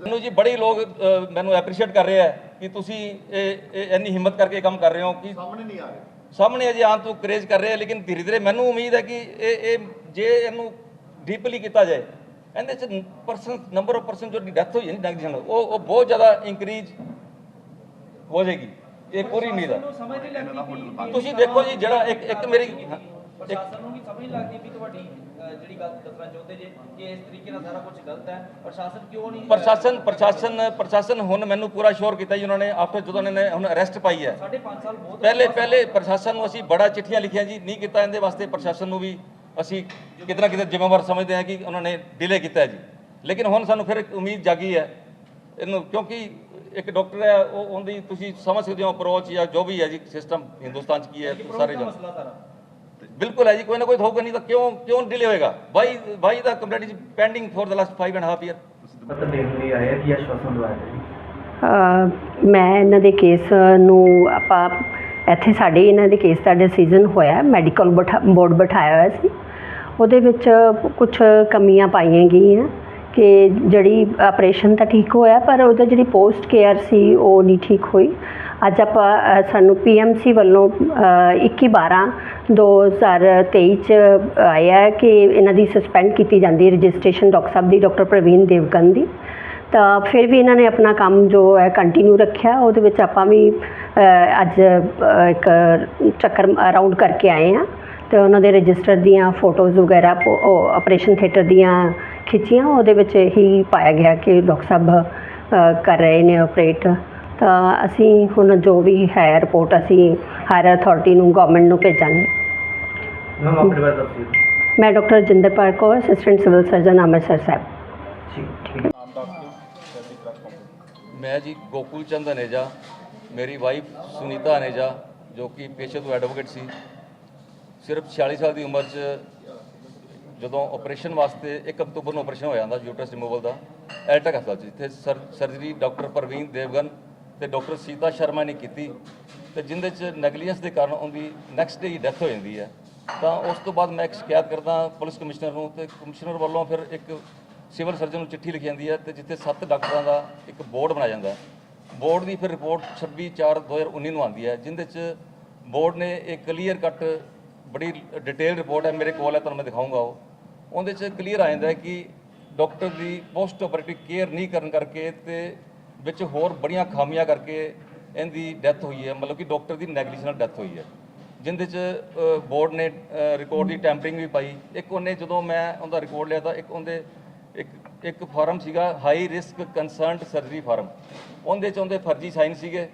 ਮੈਨੂੰ ਜੀ ਬੜੀ ਲੋਕ ਮੈਨੂੰ ਐਪਰੀਸ਼ੀਏਟ ਕਰ ਰਹੇ ਆ ਕਿ ਤੁਸੀਂ ਇਹ ਇਹ ਇੰਨੀ ਹਿੰਮਤ ਕਰਕੇ ਇਹ ਕੰਮ ਕਰ ਰਹੇ ਹੋ ਕਿ ਸਾਹਮਣੇ ਨਹੀਂ ਆ ਰਹੇ। ਸਾਹਮਣੇ ਅਜੇ ਆਉਣ ਤੋਂ ਕਰੇਜ ਕਰ ਰਹੇ ਆ ਲੇਕਿਨ ਧੀਰੇ ਧੀਰੇ ਮੈਨੂੰ ਉਮੀਦ ਹੈ ਕਿ ਇਹ ਇਹ ਜੇ ਇਹਨੂੰ ਡੀਪਲੀ ਕੀਤਾ ਜਾਏ ਇਹਦੇ ਚ ਪਰਸਨ ਨੰਬਰ ਆਫ ਪਰਸਨ ਜੋ ਡੈਥ ਹੋਈ ਹੈ ਨਹੀਂ ਡੈਂਗੂ ਨਾਲ ਉਹ ਉਹ ਬਹੁਤ ਜ਼ਿਆਦਾ ਇੰਕਰੀਜ਼ ਹੋ ਜਾਏਗੀ। ਇਹ ਪੂਰੀ ਉਮੀਦ ਹੈ ਨੂੰ ਤੁਸੀਂ ਦੇਖੋ ਜੀ ਜਿਹੜਾ ਇੱਕ ਇੱਕ ਮੇਰੀ ਪ੍ਰਸ਼ਾਸਨ ਨੂੰ ਵੀ ਸਮਝ ਲੱਗਦੀ ਵੀ ਤੁਹਾਡੀ ਜਿਹੜੀ ਗੱਲ ਦੱਸਣਾ ਚਾਹੁੰਦੇ ਜੇ ਕਿ ਇਸ ਤਰੀਕੇ ਨਾਲ ਸਾਰਾ ਕੁਝ ਗਲਤ ਹੈ ਪ੍ਰਸ਼ਾਸਨ ਕਿਉਂ ਨਹੀਂ ਪ੍ਰਸ਼ਾਸਨ ਪ੍ਰਸ਼ਾਸਨ ਪ੍ਰਸ਼ਾਸਨ ਹੁਣ ਮੈਨੂੰ ਪੂਰਾ ਸ਼ੋਰ ਕੀਤਾ ਜੀ ਉਹਨਾਂ ਨੇ ਆਫਟਰ ਜਦੋਂ ਉਹਨਾਂ ਨੇ ਹੁਣ ਅਰੈਸਟ ਪਾਈ ਹੈ। ਸਾਢੇ 5 ਸਾਲ ਬਹੁਤ ਪਹਿਲੇ ਪਹਿਲੇ ਪ੍ਰਸ਼ਾਸਨ ਨੂੰ ਅਸੀਂ ਬੜਾ ਚਿੱਠੀਆਂ ਲਿਖੀਆਂ ਜੀ ਨਹੀਂ ਕੀਤਾ ਇਹਦੇ ਵਾਸਤੇ ਪ੍ਰਸ਼ਾਸਨ ਨੂੰ ਵੀ ਅਸੀਂ ਕਿਤੇ ਨਾ ਕਿਤੇ ਜ਼ਿੰਮੇਵਾਰ ਸਮਝਦੇ ਹਾਂ ਕਿ ਉਹਨਾਂ ਨੇ ਡਿਲੇ ਕੀਤਾ ਜੀ। ਲੇਕਿਨ ਹੁਣ ਸਾਨੂੰ ਫਿਰ ਉਮੀਦ ਜਾਗੀ ਹੈ ਇਹਨੂੰ ਕਿਉਂਕਿ ਇੱਕ ਡਾਕਟਰ ਹੈ ਉਹ ਉਹਦੀ ਤੁਸੀਂ ਸਮਝ ਸਕਦੇ ਹੋ ਅਪਰੋਚ ਜਾਂ ਜੋ ਵੀ ਹੈ ਜੀ ਸਿਸਟਮ ਹਿੰਦੁਸਤਾਨ 'ਚ ਕੀ ਹੈ ਸਾਰੇ ਦਾ ਜਾਣ ਮਸਲਾ ਸਾਰਾ। ਬਿਲਕੁਲ ਹੈ ਜੀ ਕੋਈ ਨਾ ਕੋਈ ਹੋਊਗਾ ਨਹੀਂ ਤਾਂ ਕਿਉਂ ਕਿਉਂ ਡਿਲੇ ਹੋਏਗਾ? ਬਾਈ ਬਾਈ ਦਾ complete is pending for the last 5 and half ਦੇਣ ਲਈ ਕੀ ਆਸ਼ਵਾਸਨ ਦਵਾਇਆ ਅ, ਮੈਂ ਇਹਨਾਂ ਦੇ ਕੇਸ ਨੂੰ ਆਪਾਂ ਇੱਥੇ ਸਾਡੇ ਇਹਨਾਂ ਦੇ ਕੇਸ ਦਾ ਡਿਸੀਜਨ ਹੋਇਆ ਮੈਡੀਕਲ ਬੋਰਡ ਬਿਠਾਇਆ ਹੋਇਆ ਸੀ। ਉਹਦੇ ਵਿੱਚ ਕੁਝ ਕਮੀਆਂ ਪਾਈਆਂ ਗਈਆਂ। ਕਿ ਜਿਹੜੀ ਆਪਰੇਸ਼ਨ ਤਾਂ ਠੀਕ ਹੋਇਆ ਪਰ ਉਹਦਾ ਜਿਹੜੀ ਪੋਸਟ ਕੇਅਰ ਸੀ ਉਹ ਨਹੀਂ ਠੀਕ ਹੋਈ। ਅੱਜ ਆਪਾਂ ਅ, ਸਾਨੂੰ ਪੀਐਮਸੀ ਵੱਲੋਂ 21 12 2023 ਚ ਆਇਆ ਹੈ ਕਿ ਇਹਨਾਂ ਦੀ ਸਸਪੈਂਡ ਕੀਤੀ ਜਾਂਦੀ ਹੈ ਰਜਿਸਟ੍ਰੇਸ਼ਨ ਡਾਕਟਰ ਸਾਹਿਬ ਦੀ ਡਾਕਟਰ ਪ੍ਰਵੀਨ ਦੇਵਗਨ ਦੀ। ਤਾਂ ਫਿਰ ਵੀ ਇਹਨਾਂ ਨੇ ਆਪਣਾ ਕੰਮ ਜੋ ਹੈ ਕੰਟੀਨਿਊ ਰੱਖਿਆ। ਉਹਦੇ ਵਿੱਚ ਆਪਾਂ ਵੀ ਅੱਜ ਇੱਕ ਚੱਕਰ ਅਰਾਊਂਡ ਕਰਕੇ ਆਏ ਆ ਤੇ ਉਹਨਾਂ ਦੇ ਰਜਿਸਟਰ ਦੀਆਂ ਫੋਟੋਜ਼ ਵਗੈਰਾ ਆਪਰੇਸ਼ਨ ਥੀਏਟਰ ਦੀਆਂ ਖਿੱਚੀਆਂ ਉਹਦੇ ਵਿੱਚ ਹੀ ਪਾਇਆ ਗਿਆ ਕਿ ਡਾਕਟਰ ਸਾਹਿਬ ਕਰ ਰਹੇ ਨੇ ਆਪਰੇਟ ਤਾਂ ਅਸੀਂ ਹੁਣ ਜੋ ਵੀ ਹੈ ਰਿਪੋਰਟ ਅਸੀਂ ਹਾਇਰ ਅਥਾਰਟੀ ਨੂੰ ਗਵਰਨਮੈਂਟ ਨੂੰ ਭੇਜਾਂਗੇ। ਮੈਮ ਆਪਣੇ ਬਾਰੇ ਦੱਸਿਓ ਮੈਂ doctor Jinderpal Kaur assistant civil surgeon Amritsar ਸਾਹਿਬ। ਠੀਕ ਮੈਂ ਜੀ ਗੋਕੁਲ ਚੰਦ ਅਨੇਜਾ ਮੇਰੀ ਵਾਈਫ ਸੁਨੀਤਾ ਅਨੇਜਾ ਜੋ ਕਿ ਪੇਸ਼ੇ ਤੋਂ ਐਡਵੋਕੇਟ ਸੀ। ਸਿਰਫ 46 ਸਾਲ ਦੀ ਉਮਰ 'ਚ ਜਦੋਂ ਆਪਰੇਸ਼ਨ ਵਾਸਤੇ 1 ਅਕਤੂਬਰ ਨੂੰ ਆਪਰੇਸ਼ਨ ਹੋ ਜਾਂਦਾ ਯੂਟਰਸ ਰਿਮੂਵਲ ਦਾ ਐਲਟੈਕ ਹਸਪਤਾਲ 'ਚ, ਜਿੱਥੇ sir surgery doctor Praveen Devgan ਤੇ ਡਾਕਟਰ ਸੀਤਾ ਸ਼ਰਮਾ ਨੇ ਕੀਤੀ ਤੇ ਜਿੰਦੇ 'ਚ ਨੈਗਲੀਜੈਂਸ ਦੇ ਕਾਰਨ ਉਹਦੀ ਨੈਕਸਟ ਡੇ ਡੈਥ ਹੋ ਜਾਂਦੀ ਹੈ। ਤਾਂ ਉਸ ਤੋਂ ਬਾਅਦ ਮੈਂ ਇੱਕ ਸ਼ਿਕਾਇਤ ਕਰਦਾ ਪੁਲਿਸ ਕਮਿਸ਼ਨਰ ਨੂੰ ਤੇ ਕਮਿਸ਼ਨਰ ਵੱਲੋਂ ਫਿਰ ਇੱਕ ਸਿਵਲ ਸਰਜਨ ਨੂੰ ਚਿੱਠੀ ਲਿਖੀ ਜਾਂਦੀ ਹੈ ਤੇ ਜਿੱਥੇ ਸੱਤ ਡਾਕਟਰਾਂ ਦਾ ਇੱਕ ਬੋਰਡ ਬਣਾਇਆ ਜਾਂਦਾ ਬੋਰਡ ਦੀ ਫਿਰ ਰਿਪੋਰਟ 26 4 2019 ਨੂੰ ਆਉਂਦੀ ਹੈ, ਜਿੰਦੇ 'ਚ ਬੋਰਡ ਨੇ ਇੱਕ ਕਲੀਅਰ ਕੱਟ ਬੜੀ ਡਿਟੇਲ ਰਿਪੋਰਟ ਹੈ, ਮੇਰੇ ਕੋਲ ਹੈ, ਤੁਹਾਨੂੰ ਮੈਂ ਦਿਖਾਊਂਗਾ ਉਹ। ਉਹਦੇ 'ਚ ਕਲੀਅਰ ਆ ਜਾਂਦਾ ਕਿ ਡਾਕਟਰ ਦੀ ਪੋਸਟ ਆਪਰੇਟਿਵ ਕੇਅਰ ਨਹੀਂ ਕਰਨ ਕਰਕੇ ਤੇ ਵਿੱਚ ਹੋਰ ਬੜੀਆਂ ਖਾਮੀਆਂ ਕਰਕੇ ਇਹਦੀ ਡੈਥ ਹੋਈ ਹੈ, ਮਤਲਬ ਕਿ ਡਾਕਟਰ ਦੀ ਨੈਗਲੀਜੈਂਸ ਨਾਲ ਡੈਥ ਹੋਈ ਹੈ। ਜਿੰਦੇ 'ਚ ਬੋਰਡ ਨੇ ਰਿਕਾਰਡ ਦੀ ਟੈਂਪਰਿੰਗ ਵੀ ਪਾਈ। ਇੱਕ ਉਹਨੇ ਜਦੋਂ ਮੈਂ ਉਹਦਾ ਰਿਕਾਰਡ ਲਿਆ ਤਾਂ ਇੱਕ ਉਹਦੇ, ਇੱਕ ਇੱਕ ਫਾਰਮ ਸੀਗਾ high risk concerned surgery form ਉਹਦੇ 'ਚ ਉਹਦੇ ਫਰਜ਼ੀ ਸਾਈਨ ਸੀਗੇ।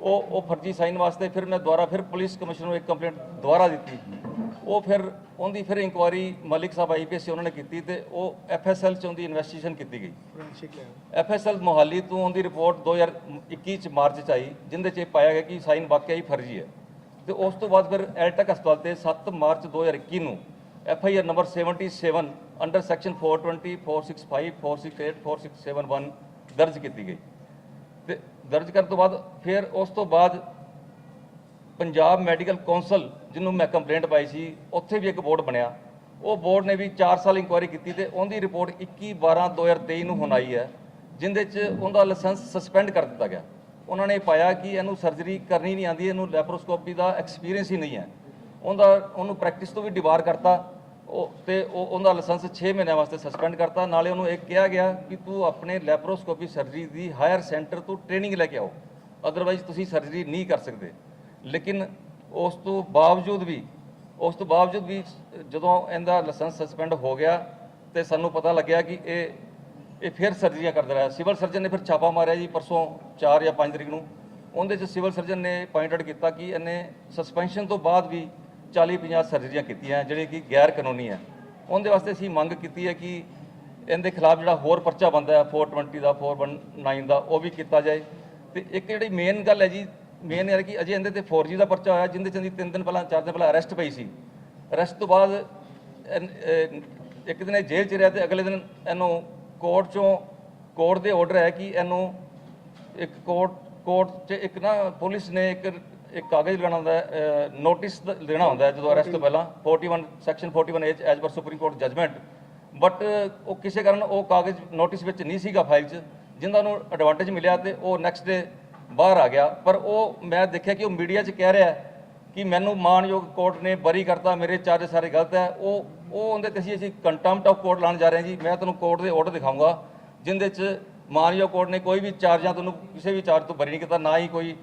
ਉਹ ਉਹ ਫਰਜ਼ੀ ਸਾਈਨ ਵਾਸਤੇ ਫਿਰ ਮੈਂ ਦੁਬਾਰਾ ਫਿਰ ਪੁਲਿਸ ਕਮਿਸ਼ਨਰ ਨੂੰ ਇੱਕ ਕੰਪਲੇਂਟ ਦੁਬਾਰਾ ਦਿੱਤੀ। ਉਹ ਫਿਰ ਉਹਦੀ ਫਿਰ ਇਨਕੁਆਇਰੀ ਮਲਿਕ ਸਾਹਿਬ ਆਈਪੀਐਸ ਉਹਨਾਂ ਨੇ ਕੀਤੀ ਤੇ ਉਹ ਐਫਐਸਐਲ ਚ ਉਹਦੀ ਇਨਵੈਸਟੀਗੇਸ਼ਨ ਕੀਤੀ ਗਈ। ਐਫਐਸਐਲ ਮੋਹਾਲੀ ਤੋਂ ਉਹਦੀ ਰਿਪੋਰਟ 2021 ਚ ਮਾਰਚ ਚ ਆਈ ਜਿੰਦੇ ਚ ਇਹ ਪਾਇਆ ਗਿਆ ਕਿ ਸਾਈਨ ਵਾਕਿਆ ਹੀ ਫਰਜ਼ੀ ਹੈ। ਤੇ ਉਸ ਤੋਂ ਬਾਅਦ ਫਿਰ ਐਲਟਕ ਹਸਪਤਾਲ ਤੇ 7 ਮਾਰਚ 2021 ਨੂੰ ਐਫਆਈਆਰ ਨੰਬਰ 77 ਅੰਡਰ ਸੈਕਸ਼ਨ 420 465 468 4671 ਦਰਜ ਕੀਤੀ ਗਈ। ਤੇ ਦਰਜ ਕਰਨ ਤੋਂ ਬਾਅਦ ਫਿਰ ਉਸ ਤੋਂ ਬਾਅਦ ਪੰਜਾਬ ਮੈਡੀਕਲ ਕੌਂਸਲ ਜਿਹਨੂੰ ਮੈਂ ਕੰਪਲੇਂਟ ਪਾਈ ਸੀ, ਉੱਥੇ ਵੀ ਇੱਕ ਬੋਰਡ ਬਣਿਆ। ਉਹ ਬੋਰਡ ਨੇ ਵੀ 4 ਸਾਲ ਇਨਕੁਆਇਰੀ ਕੀਤੀ ਤੇ ਉਹਦੀ ਰਿਪੋਰਟ 21 12 2023 ਨੂੰ ਹੁਣ ਆਈ ਹੈ, ਜਿੰਦੇ 'ਚ ਉਹਦਾ ਲਾਇਸੈਂਸ ਸਸਪੈਂਡ ਕਰ ਦਿੱਤਾ ਗਿਆ। ਉਹਨਾਂ ਨੇ ਪਾਇਆ ਕਿ ਇਹਨੂੰ ਸਰਜਰੀ ਕਰਨੀ ਨਹੀਂ ਆਂਦੀ, ਇਹਨੂੰ ਲੈਪਰੋਸਕੋਪੀ ਦਾ ਐਕਸਪੀਰੀਅੰਸ ਹੀ ਨਹੀਂ ਹੈ। ਉਹਦਾ, ਉਹਨੂੰ ਪ੍ਰੈਕਟਿਸ ਤੋਂ ਵੀ ਡਿਬਾਰ ਕਰਤਾ, ਉਹ ਤੇ ਉਹ, ਉਹਦਾ ਲਾਇਸੈਂਸ 6 ਮਹੀਨਿਆਂ ਵਾਸਤੇ ਸਸਪੈਂਡ ਕਰਤਾ। ਨਾਲੇ ਉਹਨੂੰ ਇਹ ਕਿਹਾ ਗਿਆ ਕਿ ਤੂੰ ਆਪਣੇ ਲੈਪਰੋਸਕੋਪੀ ਸਰਜਰੀ ਦੀ ਹਾਇਰ ਸੈਂਟਰ ਤੋਂ ਟ੍ਰੇਨਿੰਗ ਲੈ ਕੇ ਆਓ। ਅਦਰਵਾਈਜ਼ ਤੁਸੀਂ ਸਰਜਰੀ ਨਹੀਂ ਕਰ ਸਕਦੇ। ਲੇਕਿਨ ਉਸ ਤੋਂ ਬਾਵਜੂਦ ਵੀ, ਉਸ ਤੋਂ ਬਾਵਜੂਦ ਵੀ ਜਦੋਂ ਇਹਦਾ ਲਾਇਸੈਂਸ ਸਸਪੈਂਡ ਹੋ ਗਿਆ ਤੇ ਸਾਨੂੰ ਪਤਾ ਲੱਗਿਆ ਕਿ ਇਹ ਇਹ ਫਿਰ ਸਰਜਰੀਆਂ ਕਰਦਾ ਰਿਹਾ। ਸਿਵਲ ਸਰਜਨ ਨੇ ਫਿਰ ਛਾਪਾ ਮਾਰਿਆ ਜੀ ਪਰਸੋਂ 4 ਜਾਂ 5 ਤਰੀਕ ਨੂੰ। ਉਹਦੇ 'ਚ ਸਿਵਲ ਸਰਜਨ ਨੇ ਪੁਆਇੰਟ ਆਊਟ ਕੀਤਾ ਕਿ ਇਹਨੇ ਸਸਪੈਂਸ਼ਨ ਤੋਂ ਬਾਅਦ ਵੀ 40 50 ਸਰਜਰੀਆਂ ਕੀਤੀਆਂ, ਜਿਹੜੇ ਕਿ ਗੈਰ ਕਾਨੂੰਨੀ ਹੈ। ਉਹਦੇ ਵਾਸਤੇ ਅਸੀਂ ਮੰਗ ਕੀਤੀ ਹੈ ਕਿ ਇਹਦੇ ਖਿਲਾਫ ਜਿਹੜਾ ਹੋਰ ਪਰਚਾ ਬੰਦਾ ਹੈ 420 ਦਾ 419 ਦਾ, ਉਹ ਵੀ ਕੀਤਾ ਜਾਏ। ਤੇ ਇੱਕ ਜਿਹੜੀ ਮੇਨ ਗੱਲ ਹੈ ਜੀ ਮੇਨ ਯਾਰ ਕਿ ਅਜੇ ਇਹਦੇ ਤੇ 4G ਦਾ ਪਰਚਾ ਹੋਇਆ, ਜਿੰਦੇ ਚ ਇਹਦੀ ਤਿੰਨ ਦਿਨ ਪਹਿਲਾਂ, ਚਾਰ ਦਿਨ ਪਹਿਲਾਂ ਅਰੈਸਟ ਪਈ ਸੀ। ਅਰੈਸਟ ਤੋਂ ਬਾਅਦ ਇੱਕ ਦਿਨ ਇਹ ਜੇਲ੍ਹ ਚ ਰਿਹਾ ਤੇ ਅਗਲੇ ਦਿਨ ਇਹਨੂੰ ਕੋਰਟ ਚੋਂ ਕੋਰਟ ਦੇ ਆਰਡਰ ਹੈ ਕਿ ਇਹਨੂੰ ਇੱਕ ਕੋਰਟ ਕੋਰਟ 'ਚ ਇੱਕ ਨਾ ਪੁਲਿਸ ਨੇ ਇੱਕ ਇੱਕ ਕਾਗਜ਼ ਲਗਾਉਣਾ ਹੁੰਦਾ ਨੋਟਿਸ ਦੇਣਾ ਹੁੰਦਾ ਜਦੋਂ ਅਰੈਸਟ ਤੋਂ ਪਹਿਲਾਂ 41 section 41 A as per Supreme Court judgment but ਉਹ ਕਿਸੇ ਕਾਰਨ ਉਹ ਕਾਗਜ਼ ਨੋਟਿਸ ਵਿੱਚ ਨਹੀਂ ਸੀਗਾ ਫਾਈਲ 'ਚ ਜਿਨ੍ਹਾਂ ਨੂੰ ਐਡਵਾਂਟੇਜ ਮਿਲਿਆ ਤੇ ਉਹ ਨੈਕਸਟ ਡੇ ਬਾਹਰ ਆ ਗਿਆ। ਪਰ ਉਹ ਮੈਂ ਦੇਖਿਆ ਕਿ ਉਹ ਮੀਡੀਆ 'ਚ ਕਹਿ ਰਿਹਾ ਕਿ ਮੈਨੂੰ ਮਾਨਯੋਗ ਕੋਰਟ ਨੇ ਬਰੀ ਕਰਤਾ, ਮੇਰੇ ਚਾਰਜ ਸਾਰੇ ਗਲਤ ਹੈ। ਉਹ ਉਹ ਉਹਦੇ ਤੇ ਅਸੀਂ ਅਸੀਂ ਕੰਟੈਂਪਟ ਆਫ ਕੋਰਟ ਲਾਉਣ ਜਾ ਰਹੇ ਹਾਂ ਜੀ। ਮੈਂ ਤੁਹਾਨੂੰ ਕੋਰਟ ਦੇ ਆਰਡਰ ਦਿਖਾਊਂਗਾ ਜਿੰਦੇ 'ਚ ਮਾਨਯੋਗ ਕੋਰਟ ਨੇ ਕੋਈ ਵੀ ਚਾਰਜਾਂ ਤੁਹਾਨੂੰ ਕਿਸੇ ਵੀ ਚਾਰਜ ਤੋਂ ਬਰੀ ਨਹੀਂ ਕੀਤਾ, ਨਾ ਹੀ ਕੋਈ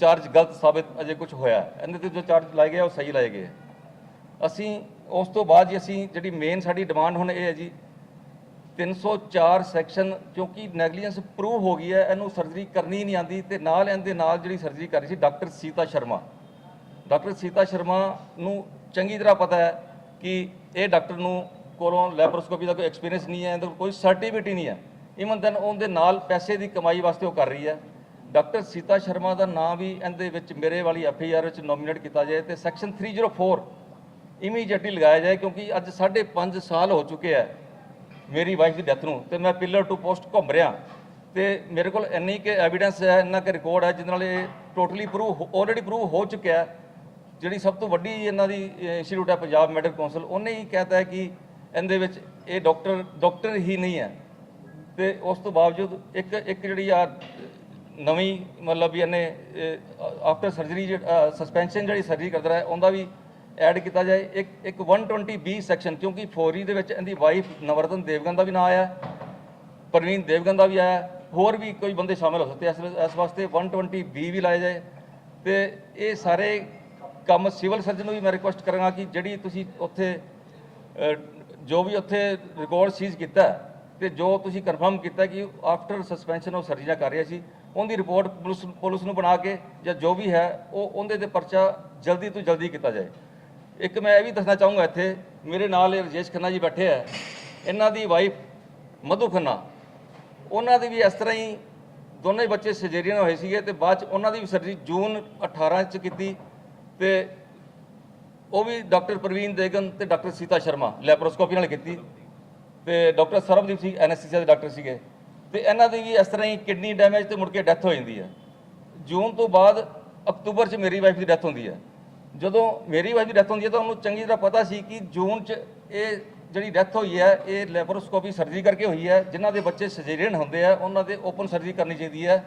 ਚਾਰਜ ਗਲਤ ਸਾਬਿਤ ਅਜੇ ਕੁਝ ਹੋਇਆ। ਇਹਦੇ ਤੇ ਜੋ ਚਾਰਜ ਲਾਏ ਗਏ ਉਹ ਸਹੀ ਲਾਏ ਗਏ ਅਸੀਂ, ਉਸ ਤੋਂ ਬਾਅਦ ਜੀ ਅਸੀਂ ਜਿਹੜੀ ਮੇਨ ਸਾਡੀ ਡਿਮਾਂਡ ਹੁਣ ਇਹ ਹੈ ਜੀ 304 ਸੈਕਸ਼ਨ ਕਿਉਂਕਿ ਨੈਗਲੀਜੈਂਸ ਪ੍ਰੂਵ ਹੋ ਗਈ ਹੈ, ਇਹਨੂੰ ਸਰਜਰੀ ਕਰਨੀ ਨਹੀਂ ਆਂਦੀ ਤੇ ਨਾਲ ਇਹਦੇ ਨਾਲ ਜਿਹੜੀ ਸਰਜਰੀ ਕਰ ਰਹੀ ਸੀ ਡਾਕਟਰ ਸੀਤਾ ਸ਼ਰਮਾ। ਡਾਕਟਰ ਸੀਤਾ ਸ਼ਰਮਾ ਨੂੰ ਚੰਗੀ ਤਰ੍ਹਾਂ ਪਤਾ ਹੈ ਕਿ ਇਹ ਡਾਕਟਰ ਨੂੰ ਕੋਲੋਂ ਲੈਪਰੋਸਕੋਪੀ ਦਾ ਕੋਈ ਐਕਸਪੀਰੀਅੰਸ ਨਹੀਂ ਹੈ, ਇਹਦਾ ਕੋਈ ਸਰਟੀਫਿਕੇਟ ਹੀ ਨਹੀਂ ਹੈ। ਇਵਨ ਦੈਨ ਉਹਦੇ ਨਾਲ ਪੈਸੇ ਦੀ ਕਮਾਈ ਵਾਸਤੇ ਉਹ ਕਰ ਰਹੀ ਹੈ। ਡਾਕਟਰ ਸੀਤਾ ਸ਼ਰਮਾ ਦਾ ਨਾਮ ਵੀ ਇਹਦੇ ਵਿੱਚ ਮੇਰੇ ਵਾਲੀ ਐਫ ਆਈ ਆਰ ਵਿੱਚ ਨੋਮੀਨੇਟ ਕੀਤਾ ਜਾਏ ਤੇ ਸੈਕਸ਼ਨ 304 ਇਮੀਡੀਏਟਲੀ ਲਗਾਇਆ ਜਾਏ ਕਿਉਂਕਿ ਅੱਜ 5.5 ਸਾਲ ਹੋ ਚੁੱਕੇ ਹੈ। ਮੇਰੀ ਵਾਈਫ ਦੀ ਡੈਥ ਨੂੰ ਤੇ ਮੈਂ ਪਿਲਰ ਟੂ ਪੋਸਟ ਘੁੰਮ ਰਿਹਾ। ਤੇ ਮੇਰੇ ਕੋਲ ਇੰਨੀ ਕਿ ਐਵੀਡੈਂਸ ਹੈ, ਇੰਨਾ ਕਿ ਰਿਕਾਰਡ ਹੈ, ਜਿਹਦੇ ਨਾਲ ਇਹ ਟੋਟਲੀ ਪ੍ਰੂਵ ਆਲਰੇਡੀ ਪ੍ਰੂਵ ਹੋ ਚੁੱਕਿਆ ਜਿਹੜੀ ਸਭ ਤੋਂ ਵੱਡੀ ਇਹਨਾਂ ਦੀ ਇੰਸਟੀਟਿਊਟ ਹੈ ਪੰਜਾਬ ਮੈਡੀਕਲ ਕਾਉਂਸਲ ਉਹਨੇ ਹੀ ਕਹਿਤਾ ਹੈ ਕਿ ਇਹਦੇ ਵਿੱਚ ਇਹ ਡਾਕਟਰ ਡਾਕਟਰ ਹੀ ਨਹੀਂ ਹੈ। ਤੇ ਉਸ ਤੋਂ ਬਾਵਜੂਦ ਇੱਕ ਇੱਕ ਜਿਹੜੀ ਆ ਨਵੀਂ ਮਤਲਬ ਵੀ ਇਹਨੇ ਆਫਟਰ ਸਰਜਰੀ ਸਸਪੈਂਸ਼ਨ ਜਿਹੜੀ ਸਰਜਰੀ ਕਰਦਾ ਰਿਹਾ, ਉਹਦਾ ਵੀ ਐਡ ਕੀਤਾ ਜਾਏ ਇੱਕ ਇੱਕ 120 ਬੀ ਸੈਕਸ਼ਨ ਕਿਉਂਕਿ ਫੌਰੀ ਦੇ ਵਿੱਚ ਇਹਦੀ ਵਾਈਫ ਨਵਰਤਨ ਦੇਵਗਨ ਦਾ ਵੀ ਨਾਂ ਆਇਆ ਪ੍ਰਵੀਨ ਦੇਵਗਨ ਦਾ ਵੀ ਆਇਆ ਹੋਰ ਵੀ ਕੋਈ ਬੰਦੇ ਸ਼ਾਮਿਲ ਹੋ ਸਕਦੇ ਇਸ ਇਸ ਵਾਸਤੇ 120 ਬੀ ਵੀ ਲਾਏ ਜਾਏ। ਤੇ ਇਹ ਸਾਰੇ ਕੰਮ ਸਿਵਲ ਸਰਜਨ ਨੂੰ ਵੀ ਮੈਂ ਰਿਕੁਐਸਟ ਕਰਾਂਗਾ ਕਿ ਜਿਹੜੀ ਤੁਸੀਂ ਉੱਥੇ ਜੋ ਵੀ ਉੱਥੇ ਰਿਕਾਰਡ ਸੀਜ਼ ਕੀਤਾ ਹੈ, ਤੇ ਜੋ ਤੁਸੀਂ ਕਨਫਰਮ ਕੀਤਾ ਕਿ ਆਫਟਰ ਸਸਪੈਂਸ਼ਨ ਉਹ ਸਰਜਰੀਆਂ ਕਰ ਰਿਹਾ ਸੀ ਉਹਦੀ ਰਿਪੋਰਟ ਪੁਲਿਸ ਪੁਲਿਸ ਨੂੰ ਬਣਾ ਕੇ ਜਾਂ ਜੋ ਵੀ ਹੈ ਉਹ ਉਹਦੇ ਤੇ ਪਰਚਾ ਜਲਦੀ ਤੋਂ ਜਲਦੀ ਕੀਤਾ ਜਾਏ। ਇੱਕ ਮੈਂ ਇਹ ਵੀ ਦੱਸਣਾ ਚਾਹੂੰਗਾ ਇੱਥੇ, ਮੇਰੇ ਨਾਲ ਇਹ ਰਜੇਸ਼ ਖੰਨਾ ਜੀ ਬੈਠੇ ਆ। ਇਹਨਾਂ ਦੀ ਵਾਈਫ ਮਧੂ ਖੰਨਾ। ਉਹਨਾਂ ਦੇ ਵੀ ਇਸ ਤਰ੍ਹਾਂ ਹੀ ਦੋਨੇ ਬੱਚੇ ਸਰਜਰੀਆਂ ਹੋਏ ਸੀਗੇ ਤੇ ਬਾਅਦ ਚ ਉਹਨਾਂ ਦੀ ਵੀ ਸਰਜਰੀ ਜੂਨ 18 ਚ ਕੀਤੀ ਤੇ ਉਹ ਵੀ ਡਾਕਟਰ ਪ੍ਰਵੀਨ ਦੇਗਨ ਤੇ ਡਾਕਟਰ ਸੀਤਾ ਸ਼ਰਮਾ ਲੈਪਰੋਸਕੋਪੀ ਨਾਲ ਕੀਤੀ ਤੇ ਡਾਕਟਰ ਸਰਬਦੀਪ ਸਿੰਘ ਐਨਐਸਸੀਸੀ ਦੇ ਡਾਕਟਰ ਸੀਗੇ। ਤੇ ਇਹਨਾਂ ਦੀ ਵੀ ਇਸ ਤਰ੍ਹਾਂ ਹੀ ਕਿਡਨੀ ਡੈਮੇਜ ਤੇ ਮੁੜ ਕੇ ਡੈਥ ਹੋ ਜਾਂਦੀ ਹੈ। ਜੂਨ ਤੋਂ ਬਾਅਦ ਅਕਤੂਬਰ 'ਚ ਮੇਰੀ ਵਾਈਫ ਦੀ ਡੈਥ ਹੁੰਦੀ ਹੈ। ਜਦੋਂ ਮੇਰੀ ਵਾਈਫ ਦੀ ਡੈਥ ਹੁੰਦੀ ਹੈ ਤਾਂ ਉਹਨੂੰ ਚੰਗੀ ਤਰ੍ਹਾਂ ਪਤਾ ਸੀ ਕਿ ਜੂਨ 'ਚ ਇਹ ਜਿਹੜੀ ਡੈਥ ਹੋਈ ਹੈ, ਇਹ ਲੈਪਰੋਸਕੋਪੀ ਸਰਜਰੀ ਕਰਕੇ ਹੋਈ ਹੈ, ਜਿਨ੍ਹਾਂ ਦੇ ਬੱਚੇ ਸਜੇਰੀਅਨ ਹੁੰਦੇ ਆ, ਉਹਨਾਂ ਦੇ ਓਪਨ ਸਰਜਰੀ ਕਰਨੀ ਚਾਹੀਦੀ ਹੈ,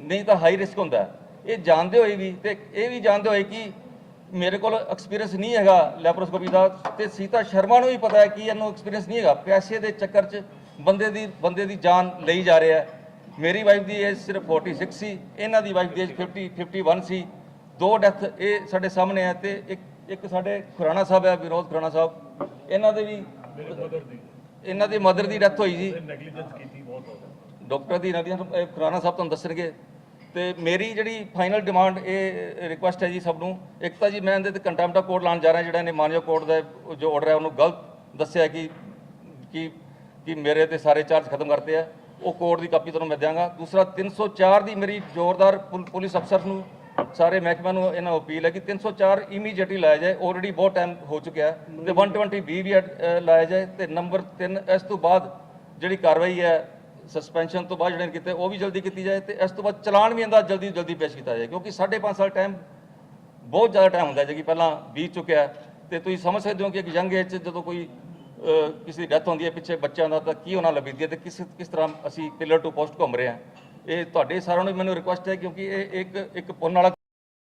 ਨਹੀਂ ਤਾਂ ਹਾਈ ਰਿਸਕ ਹੁੰਦਾ ਇਹ ਜਾਣਦੇ ਹੋਏ ਵੀ ਤੇ ਇਹ ਵੀ ਜਾਣਦੇ ਹੋਏ ਕਿ ਮੇਰੇ ਕੋਲ ਐਕਸਪੀਰੀਅੰਸ ਨਹੀਂ ਹੈਗਾ ਲੈਪਰੋਸਕੋਪੀ ਦਾ ਤੇ ਸੀਤਾ ਸ਼ਰਮਾ ਨੂੰ ਵੀ ਪਤਾ ਹੈ ਕਿ ਇਹਨੂੰ ਐਕਸਪੀਰੀਅੰਸ ਨਹੀਂ ਹੈਗਾ। ਪੈਸੇ ਦੇ ਚੱਕਰ 'ਚ ਬੰਦੇ ਦੀ ਬੰਦੇ ਦੀ ਜਾਨ ਲਈ ਜਾ ਰਿਹਾ ਮੇਰੀ ਵਾਈਫ ਦੀ ਏਜ ਸਿਰਫ 46 ਸੀ, ਇਹਨਾਂ ਦੀ ਵਾਈਫ ਦੀ ਏਜ 50 51 ਸੀ। ਦੋ ਡੈਥ ਇਹ ਸਾਡੇ ਸਾਹਮਣੇ ਹੈ ਤੇ ਇੱਕ ਇੱਕ ਸਾਡੇ ਖੁਰਾਣਾ ਸਾਹਿਬ ਹੈ ਵਿਰੋਧ ਖੁਰਾਣਾ ਸਾਹਿਬ। ਇਹਨਾਂ ਦੇ ਵੀ ਇਹਨਾਂ ਦੀ ਮਦਰ ਦੀ ਡੈਥ ਹੋਈ ਜੀ। ਡਾਕਟਰ ਦੀ ਨਦੀਆਂ ਖੁਰਾਣਾ ਸਾਹਿਬ ਤੁਹਾਨੂੰ ਦੱਸਣਗੇ। ਤੇ ਮੇਰੀ ਜਿਹੜੀ ਫਾਈਨਲ ਡਿਮਾਂਡ ਇਹ ਰਿਕੁਐਸਟ ਹੈ ਜੀ ਸਭ ਨੂੰ ਇੱਕ ਤਾਂ ਜੀ ਮੈਂ ਇਹਦੇ ਤੇ ਕੰਟੈਂਪਟ ਆਫ ਕੋਰਟ ਲਾਉਣ ਜਾ ਰਿਹਾ ਜਿਹੜਾ ਇਹਨੇ ਮਾਨਯੋਗ ਕੋਰਟ ਦਾ ਜੋ ਆਰਡਰ ਹੈ ਉਹਨੂੰ ਗਲਤ ਦੱਸਿਆ ਕਿ ਕਿ ਕਿ ਮੇਰੇ ਤੇ ਸਾਰੇ ਚਾਰਜ ਖਤਮ ਕਰਤੇ ਆ। ਉਹ ਕੋਰਟ ਦੀ ਕਾਪੀ ਤੁਹਾਨੂੰ ਮੈਂ ਦਿਆਂਗਾ। ਦੂਸਰਾ 304 ਦੀ ਮੇਰੀ ਜ਼ੋਰਦਾਰ ਪੁਲ- ਪੁਲਿਸ ਅਫਸਰ ਨੂੰ ਸਾਰੇ ਮਹਿਕਮਿਆਂ ਨੂੰ ਇਹਨਾਂ ਅਪੀਲ ਹੈ ਕਿ 304 ਇਮੀਡੀਏਟਲੀ ਲਾਇਆ ਜਾਏ ਆਲਰੇਡੀ ਬਹੁਤ ਟਾਈਮ ਹੋ ਚੁੱਕਿਆ ਤੇ 120 ਬੀ ਵੀ ਲਾਇਆ ਜਾਏ ਤੇ ਨੰਬਰ 3 ਇਸ ਤੋਂ ਬਾਅਦ ਜਿਹੜੀ ਕਾਰਵਾਈ ਹੈ ਸਸਪੈਂਸ਼ਨ ਤੋਂ ਬਾਅਦ ਜਿਹੜੇ ਕੀਤੇ ਉਹ ਵੀ ਜਲਦੀ ਕੀਤੀ ਜਾਏ ਤੇ ਇਸ ਤੋਂ ਬਾਅਦ ਚਲਾਨ ਵੀ ਇਹਦਾ ਜਲਦੀ ਜਲਦੀ ਪੇਸ਼ ਕੀਤਾ ਜਾਏ ਕਿਉਂਕਿ 5.5 ਸਾਲ ਟਾਈਮ ਬਹੁਤ ਜ਼ਿਆਦਾ ਟਾਈਮ ਹੁੰਦਾ ਜੇ ਕਿ ਪਹਿਲਾਂ ਬੀਤ ਚੁੱਕਿਆ ਤੇ ਤੁਸੀਂ ਸਮਝ ਸਕਦੇ ਹੋ ਕਿ ਇੱਕ ਯੰਗ ਏਜ 'ਚ ਜਦੋਂ ਕੋਈ ਕਿਸੇ ਦੀ ਡੈਥ ਹੁੰਦੀ ਹੈ ਪਿੱਛੇ ਬੱਚਿਆਂ ਦਾ ਤਾਂ ਕੀ ਉਹਨਾਂ ਲੱਭਦੀ ਹੈ ਤੇ ਕਿਸ ਕਿਸ ਤਰ੍ਹਾਂ ਅਸੀਂ ਪਿਲਰ ਟੂ ਪੋਸਟ ਘੁੰਮ ਰਹੇ ਹਾਂ। ਇਹ ਤੁਹਾਡੇ ਸਾਰਿਆਂ ਨੂੰ ਮੈਨੂੰ ਰਿਕੁਐਸਟ ਹੈ ਕਿਉਂਕਿ ਇਹ ਇੱਕ ਇੱਕ ਪੁੰਨ ਵਾਲਾ